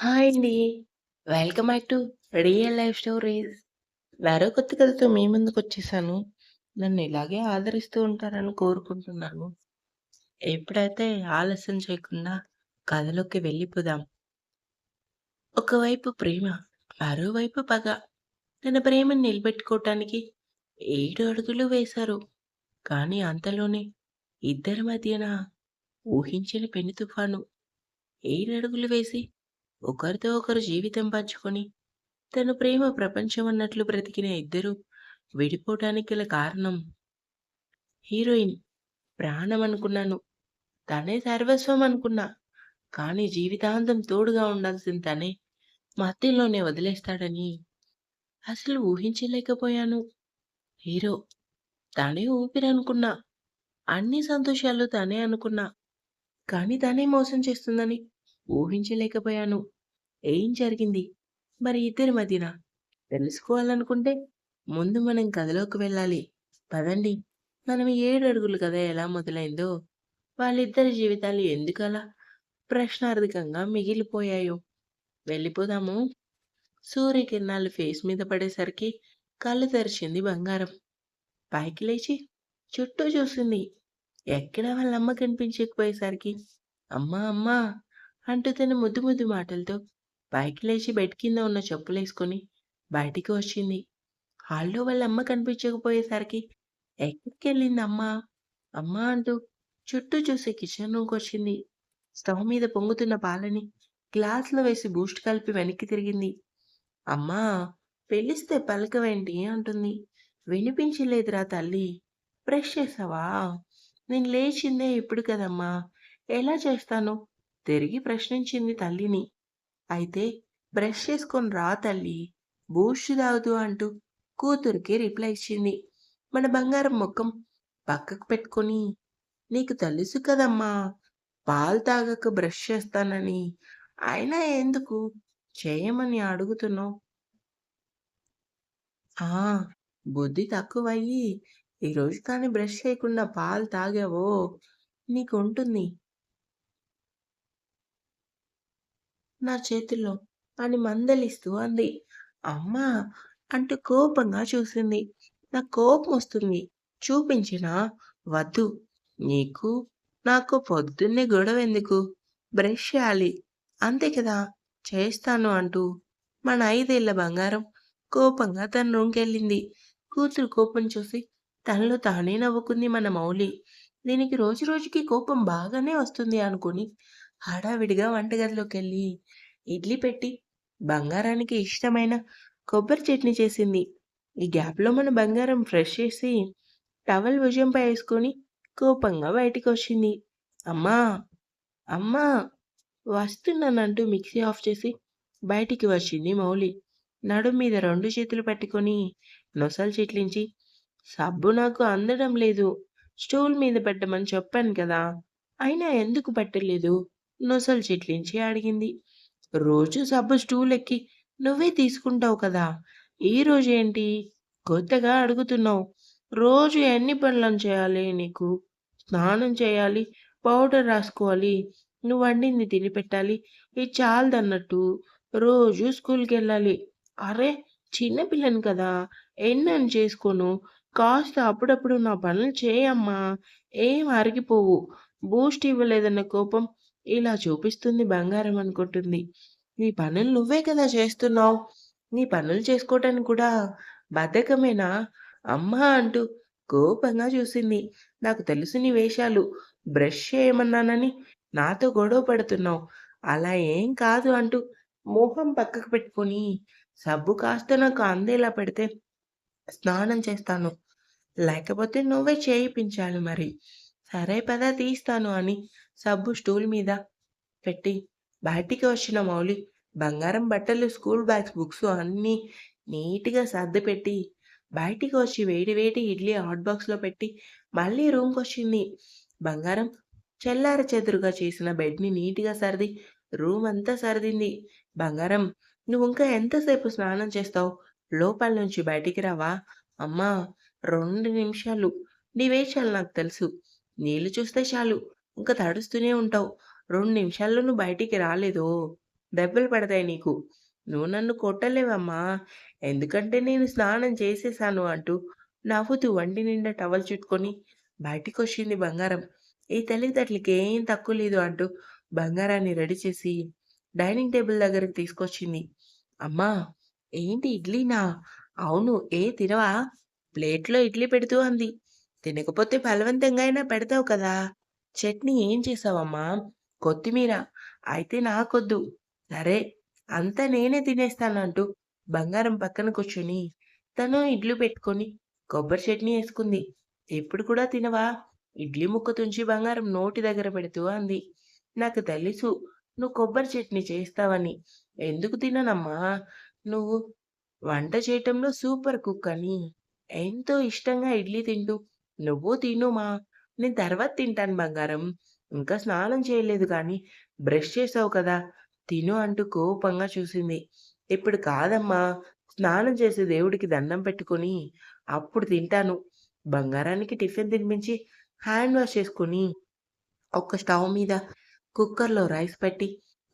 Hi అండి. Welcome back to real life stories. మరో కొత్త కథతో మీ ముందుకొచ్చేసాను. నన్ను ఇలాగే ఆదరిస్తూ ఉంటారని కోరుకుంటున్నాను. ఎప్పుడైతే ఆలస్యం చేయకుండా కథలోకి వెళ్ళిపోదాం. ఒకవైపు ప్రేమ, మరోవైపు పగ. తన ప్రేమను నిలబెట్టుకోవటానికి ఏడు అడుగులు వేశారు. కానీ అంతలోనే ఇద్దరి మధ్యన ఊహించిన పెను తుఫాను. ఏడు అడుగులు వేసి ఒకరితో ఒకరు జీవితం పంచుకొని తన ప్రేమ ప్రపంచం అన్నట్లు బ్రతికిన ఇద్దరు విడిపోవటానికి గల కారణం. హీరోయిన్ ప్రాణం అనుకున్నాను. తనే సర్వస్వం అనుకున్నా. కానీ జీవితాంతం తోడుగా ఉండాల్సిన తనే మధ్యలోనే వదిలేస్తాడని అసలు ఊహించలేకపోయాను. హీరో తనే ఊపిరి అనుకున్నా. అన్ని సంతోషాలు తనే అనుకున్నా. కానీ తనే మోసం చేస్తుందని ఊహించలేకపోయాను. ఏం జరిగింది? మరి ఇద్దరి మధ్యన? తెలుసుకోవాలనుకుంటే ముందు మనం కథలోకి వెళ్ళాలి. పదండి. మనం ఏడు అడుగులు కథ ఎలా మొదలైందో వాళ్ళిద్దరి జీవితాలు ఎందుకు అలా ప్రశ్నార్థకంగా మిగిలిపోయాయో వెళ్ళిపోదాము. సూర్యకిరణాలు ఫేస్ మీద పడేసరికి కళ్ళు తెరిచింది బంగారం. పైకి లేచి చుట్టూ చూసింది ఎక్కడ వాళ్ళ అమ్మ కనిపించకపోయేసరికి? అమ్మా అమ్మా! అంటూ తన ముద్దు ముద్దు మాటలతో పైకి లేచి బెడ్ కింద ఉన్న చెప్పులేసుకొని బయటికి వచ్చింది. హాల్లో వాళ్ళ అమ్మ కనిపించకపోయేసరికి ఎక్కడికి వెళ్ళింది అమ్మ అమ్మ అంటూ చుట్టూ చూసి కిచెన్ రూమ్కి వచ్చింది. స్టవ్ మీద పొంగుతున్న పాలని గ్లాస్లో వేసి బూస్ట్ కలిపి వెనక్కి తిరిగింది. అమ్మా పిలిస్తే పలకవేంటి? అంటుంది. వినిపించలేదురా తల్లి. బ్రష్ చేసావా? నేను లేచిందే ఇప్పుడు కదమ్మా. ఎలా చేస్తాను? తిరిగి ప్రశ్నించింది తల్లిని. అయితే బ్రష్ చేసుకొని రా తల్లి బూస్ట్ తాగుతూ అంటూ కూతురికి రిప్లై ఇచ్చింది. మన బంగారం ముఖం పక్కకు పెట్టుకొని నీకు తెలుసు కదమ్మా పాలు తాగక బ్రష్ చేస్తానని. అయినా ఎందుకు చేయమని అడుగుతున్నావు? ఆ బుద్ధి తక్కువయ్యి ఈరోజు కానీ బ్రష్ చేయకుండా పాలు తాగావో? నీకు ఉంటుంది నా చేతుల్లో అని మందలిస్తూ అంది. అమ్మా! అంటూ కోపంగా చూసింది. నాకు కోపం వస్తుంది. చూపించినా? వద్దు. నీకు నాకు పొద్దున్నే గొడవ ఎందుకు? బ్రష్ చేయాలి. అంతే కదా? చేస్తాను అంటూ మన ఐదేళ్ళ బంగారం కోపంగా తన రూమ్కెళ్ళింది. కూతురు కోపం చూసి తనలో తానే నవ్వుకుంది మన మౌలి. దీనికి రోజు రోజుకి కోపం బాగానే వస్తుంది అనుకుని హడావిడిగా వంటగదిలోకి వెళ్ళి ఇడ్లీ పెట్టి బంగారానికి ఇష్టమైన కొబ్బరి చట్నీ చేసింది. ఈ గ్యాప్లో మన బంగారం ఫ్రెష్ చేసి టవల్ భుజంపై వేసుకొని కోపంగా బయటికి వచ్చింది అమ్మా అమ్మా వస్తున్నానంటూ మిక్సీ ఆఫ్ చేసి బయటికి వచ్చింది మౌలి. నడుం మీద రెండు చేతులు పట్టుకొని నొసలు చిట్లించి సబ్బు నాకు అందడం లేదు. స్టూల్ మీద పెట్టమని చెప్పాను కదా అయినా ఎందుకు పెట్టలేదు? నొసలు చిట్లించి అడిగింది. రోజు సబ్బు స్టూల్ ఎక్కి నువ్వే తీసుకుంటావు కదా ఈ రోజు ఏంటి కొత్తగా అడుగుతున్నావు. రోజు ఎన్ని పనులను చేయాలి నీకు? స్నానం చేయాలి పౌడర్ రాసుకోవాలి నువ్వు వండింది తిని పెట్టాలి ఇది చాలదన్నట్టు రోజు స్కూల్కి వెళ్ళాలి అరే చిన్నపిల్లని కదా ఎన్నని చేసుకోను? కాస్త అప్పుడప్పుడు నా పనులు చేయమ్మా ఏం అరిగిపోవు. బూస్ట్ ఇవ్వలేదన్న కోపం ఇలా చూపిస్తుంది బంగారం అనుకుంటుంది. నీ పనులు నువ్వే కదా చేస్తున్నావు. నీ పనులు చేసుకోవటానికి కూడా బద్ధకమేనా? అమ్మా అంటూ కోపంగా చూసింది. నాకు తెలుసు నీ వేషాలు. బ్రష్ చేయమన్నానని నాతో గొడవ పడుతున్నావు. అలా ఏం కాదు అంటూ మొహం పక్కకు పెట్టుకొని సబ్బు కాస్త నాకు అందేలా పెడితే స్నానం చేస్తాను. లేకపోతే నువ్వే చేయించాలి మరి. సరే పద తీస్తాను అని సబ్బు స్టూల్ మీద పెట్టి బయటికి వచ్చిన మౌలి బంగారం బట్టలు స్కూల్ బ్యాగ్స్ బుక్స్ అన్నీ నీట్గా సర్ది పెట్టి బయటికి వచ్చి వేడి వేడి ఇడ్లీ హాట్ బాక్స్లో పెట్టి మళ్ళీ రూమ్కి వచ్చింది. బంగారం చెల్లార చెదురుగా చేసిన బెడ్ని నీట్గా సర్ది రూమ్ అంతా సర్దింది. బంగారం నువ్వు ఇంకా ఎంతసేపు స్నానం చేస్తావు? లోపల నుంచి బయటికి రావా? అమ్మా రెండు నిమిషాలు. నీ వేషాలు నాకు తెలుసు. నీళ్ళు చూస్తే చాలు ఇంకా తడుస్తూనే ఉంటావు రెండు నిమిషాల్లో నువ్వు బయటికి రాలేదు దెబ్బలు పడతాయి నీకు. నువ్వు నన్ను కొట్టలేవమ్మా! ఎందుకంటే నేను స్నానం చేసేసాను అంటూ నవ్వుతూ వంటి నిండా టవల్ చుట్టుకొని బయటికొచ్చింది బంగారం. ఈ తెలివితేటలకి ఏం తక్కువ లేదు అంటూ బంగారాన్ని రెడీ చేసి డైనింగ్ టేబుల్ దగ్గరకు తీసుకొచ్చింది. అమ్మా! ఏంటి ఇడ్లీనా? అవును. ఏ తినవా? ప్లేట్‌లో ఇడ్లీ పెడుతూ అంది. తినకపోతే బలవంతంగా అయినా పెడతావు కదా! చట్నీ ఏం చేసావమ్మా కొత్తిమీర. అయితే నాకొద్దు. సరే. అంతా నేనే తినేస్తానంటూ బంగారం పక్కన కూర్చొని తను ఇడ్లీ పెట్టుకొని కొబ్బరి చట్నీ వేసుకుంది ఎప్పుడు కూడా తినవా? ఇడ్లీ ముక్క తుంచి బంగారం నోటి దగ్గర పెడుతూ అంది. నాకు తెలుసు నువ్వు కొబ్బరి చట్నీ చేస్తావని. ఎందుకు తిననమ్మా? నువ్వు వంట చేయటంలో సూపర్ కుక్ అని. ఎంతో ఇష్టంగా ఇడ్లీ తింటూ నువ్వు తినుమా! నేను తర్వాత తింటాను బంగారం. ఇంకా స్నానం చేయలేదు కానీ బ్రష్ చేసావు కదా! తిను అంటూ కోపంగా చూసింది. ఇప్పుడు కాదమ్మా! స్నానం చేసి దేవుడికి దండం పెట్టుకొని అప్పుడు తింటాను. బంగారానికి టిఫిన్ తినిపించి హ్యాండ్ వాష్ చేసుకొని ఒక స్టవ్ మీద కుక్కర్‌లో రైస్ పెట్టి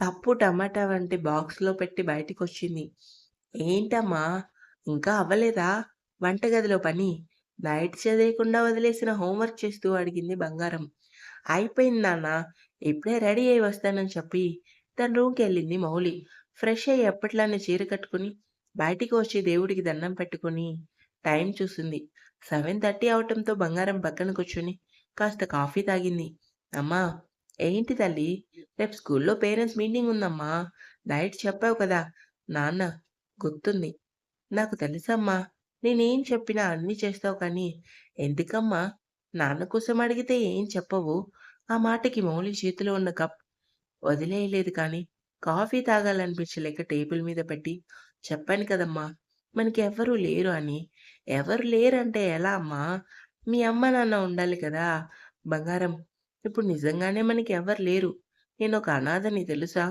పప్పు, టమాటా వంటి బాక్స్‌లో పెట్టి బయటికొచ్చింది. ఏంటమ్మా! ఇంకా అవ్వలేదా వంటగదిలో పని? నైట్ చదివకుండా వదిలేసిన హోంవర్క్ చేస్తూ అడిగింది బంగారం. అయిపోయింది నాన్న. ఇప్పుడే రెడీ అయి వస్తానని చెప్పి తన రూమ్‌కెళ్ళింది మౌలి. ఫ్రెష్ అయ్యి ఎప్పట్లానే చీర కట్టుకొని బయటికి వచ్చి దేవుడికి దండం పెట్టుకొని టైం చూసింది. 7:30 అవటంతో బంగారం పక్కన కూర్చొని కాస్త కాఫీ తాగింది. అమ్మా! ఏంటి తల్లీ! రేపు స్కూల్‌లో పేరెంట్స్ మీటింగ్ ఉందమ్మా! నైట్ చెప్పావు కదా! నాన్న గుర్తుంది. నాకు తెలుసమ్మా! నేనేం చెప్పినా అన్నీ చేస్తావు కానీ ఎందుకమ్మా? నాన్న కోసం అడిగితే ఏం చెప్పవు? ఆ మాటకి మౌలి చేతిలో ఉన్న కప్ వదిలేయలేదు కానీ కాఫీ తాగాలనిపించలేక టేబుల్ మీద పెట్టి చెప్పాను కదమ్మా! మనకి మనకెవ్వరూ లేరు అని. ఎవరు లేరంటే ఎలా అమ్మా? మీ అమ్మ, నాన్న ఉండాలి కదా! బంగారం ఇప్పుడు నిజంగానే మనకి ఎవరు లేరు. నేను ఒక అనాథని తెలుసా?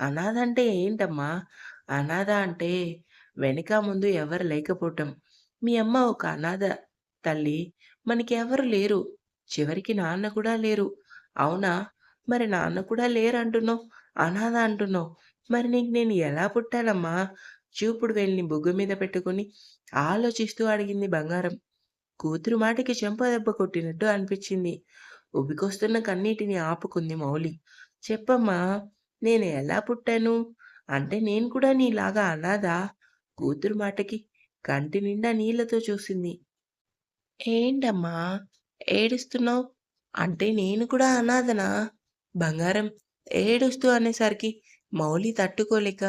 అనాథ అంటే ఏంటమ్మా? అనాథ అంటే వెనుక ముందు ఎవరు లేకపోవటం. మీ అమ్మ ఒక అనాథ తల్లి. మనకెవరు లేరు. చివరికి నాన్న కూడా లేరు. అవునా? మరి నాన్న కూడా లేరంటున్నావు. అనాథ అంటున్నావు. మరి నీకు నేను ఎలా పుట్టానమ్మా? చూపుడు వెళ్ళిని బొగ్గు మీద పెట్టుకొని ఆలోచిస్తూ అడిగింది బంగారం. కూతురు మాటకి చెంపదెబ్బ కొట్టినట్టు అనిపించింది. ఉబికొస్తున్న కన్నీటిని ఆపుకుంది మౌలి. చెప్పమ్మా! నేను ఎలా పుట్టాను? అంటే నేను కూడా నీలాగా అనాదా కూతురు మాటకి కంటి నిండా నీళ్ళతో చూసింది. ఏంటమ్మా! ఏడుస్తున్నావు? అంటే నేను కూడా అనాథనా? బంగారం ఏడుస్తూ అనేసరికి మౌలి తట్టుకోలేక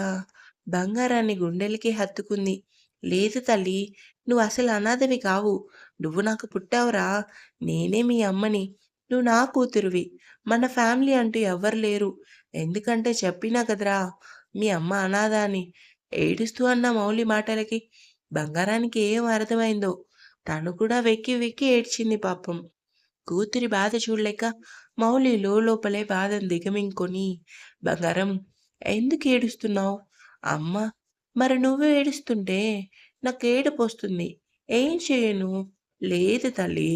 బంగారాన్ని గుండెలకి హత్తుకుంది. లేదు తల్లీ! నువ్వు అసలు అనాథవి కావు. నువ్వు నాకు పుట్టావురా! నేనే మీ అమ్మని. నువ్వు నా కూతురివి. మన ఫ్యామిలీ అంటూ ఎవ్వరు లేరు. ఎందుకంటే చెప్పినా కదరా! మీ అమ్మ అనాథ అని. ఏడుస్తూ అన్న మౌలి మాటలకి బంగారానికి ఏం అర్థమైందో తను కూడా వెక్కి వెక్కి ఏడ్చింది పాపం. కూతురి బాధ చూడలేక మౌలి లోలోపలే బాధను దిగమింగుకొని బంగారం ఎందుకు ఏడుస్తున్నావు? అమ్మ మరి నువ్వు ఏడుస్తుంటే నాకు ఏడుపొస్తుంది. ఏం చేయను? లేదు తల్లి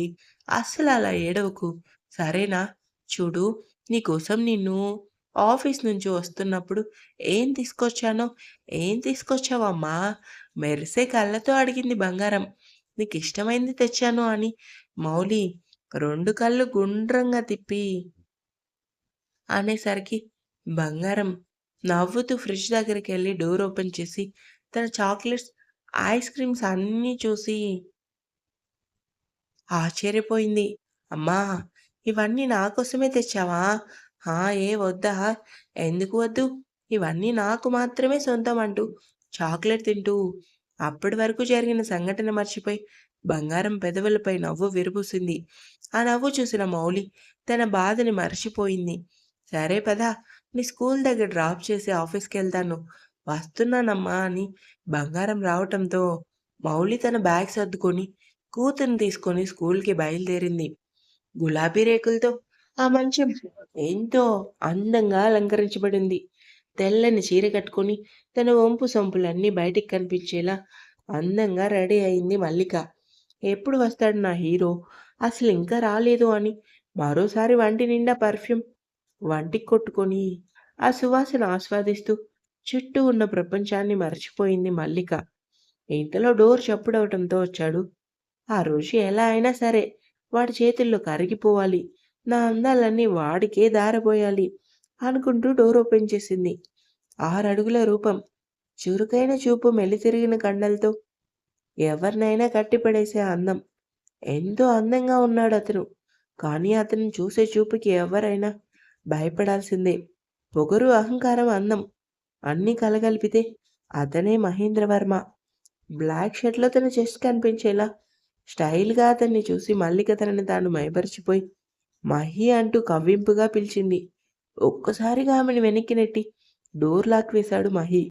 అస్సలు అలా ఏడవకు. సరేనా? చూడు నీకోసం నిన్ను ఆఫీస్ నుంచి వస్తున్నప్పుడు ఏం తీసుకొచ్చానో ఏం తీసుకొచ్చావమ్మా? మెరిసే కళ్ళతో అడిగింది బంగారం. నీకు ఇష్టమైంది తెచ్చాను అని మౌలి రెండు కళ్ళు గుండ్రంగా తిప్పి అనేసరికి బంగారం నవ్వుతూ ఫ్రిడ్జ్ దగ్గరికి వెళ్ళి డోర్ ఓపెన్ చేసి తన చాక్లెట్స్, ఐస్ క్రీమ్స్ అన్నీ చూసి ఆశ్చర్యపోయింది. అమ్మా! ఇవన్నీ నా కోసమే తెచ్చావా? హా! ఏ వద్దా? ఎందుకు వద్దు? ఇవన్నీ నాకు మాత్రమే సొంతం అంటూ చాక్లెట్ తింటూ అప్పటి వరకు జరిగిన సంఘటన మర్చిపోయి బంగారం పెదవులపై నవ్వు విరుపుసింది ఆ నవ్వు చూసిన మౌలి తన బాధని మర్చిపోయింది. సరే పదా నీ స్కూల్ దగ్గర డ్రాప్ చేసి ఆఫీస్కి వెళ్తాను వస్తున్నానమ్మా అని బంగారం రావటంతో మౌలి తన బ్యాగ్ సర్దుకొని కూతురుని తీసుకొని స్కూల్‌కి బయలుదేరింది. గులాబీ రేకులతో ఆ మంచం ఎంతో అందంగా అలంకరించబడింది. తెల్లని చీర కట్టుకొని తన వంపు సొంపులన్నీ బయటికి కనిపించేలా అందంగా రెడీ అయింది మల్లిక. ఎప్పుడు వస్తాడు నా హీరో? అసలు ఇంకా రాలేదు అని మరోసారి వంటి నిండా పర్ఫ్యూమ్ వంటికి కొట్టుకొని ఆ సువాసన ఆస్వాదిస్తూ చుట్టూ ఉన్న ప్రపంచాన్ని మర్చిపోయింది మల్లిక. ఇంతలో డోర్ చప్పుడవటంతో వచ్చాడు. ఆ రోజు ఎలా అయినా సరే వాడి చేతుల్లో కరిగిపోవాలి. నా అందాలన్నీ వాడికే దారబోయాలి అనుకుంటూ డోర్ ఓపెన్ చేసింది. ఆరడుగుల రూపం, చురుకైన చూపు, మెలితిరిగిన కండలతో ఎవరినైనా కట్టిపడేసే అందం. ఎంతో అందంగా ఉన్నాడు అతను కానీ అతన్ని చూసే చూపుకి ఎవరైనా భయపడాల్సిందే. పొగరు, అహంకారం, అందం అన్నీ కలగలిపితే అతనే మహేంద్రవర్మ. బ్లాక్ షర్ట్‌లో తన చెస్ట్ కనిపించేలా స్టైల్‌గా అతన్ని చూసి మల్లిక తనని తాను మైపరిచిపోయి మహి అంటూ కవ్వింపుగా పిలిచింది. ఒక్కసారిగా ఆమెను వెనక్కి నెట్టి డోర్ లాక్ వేశాడు మహి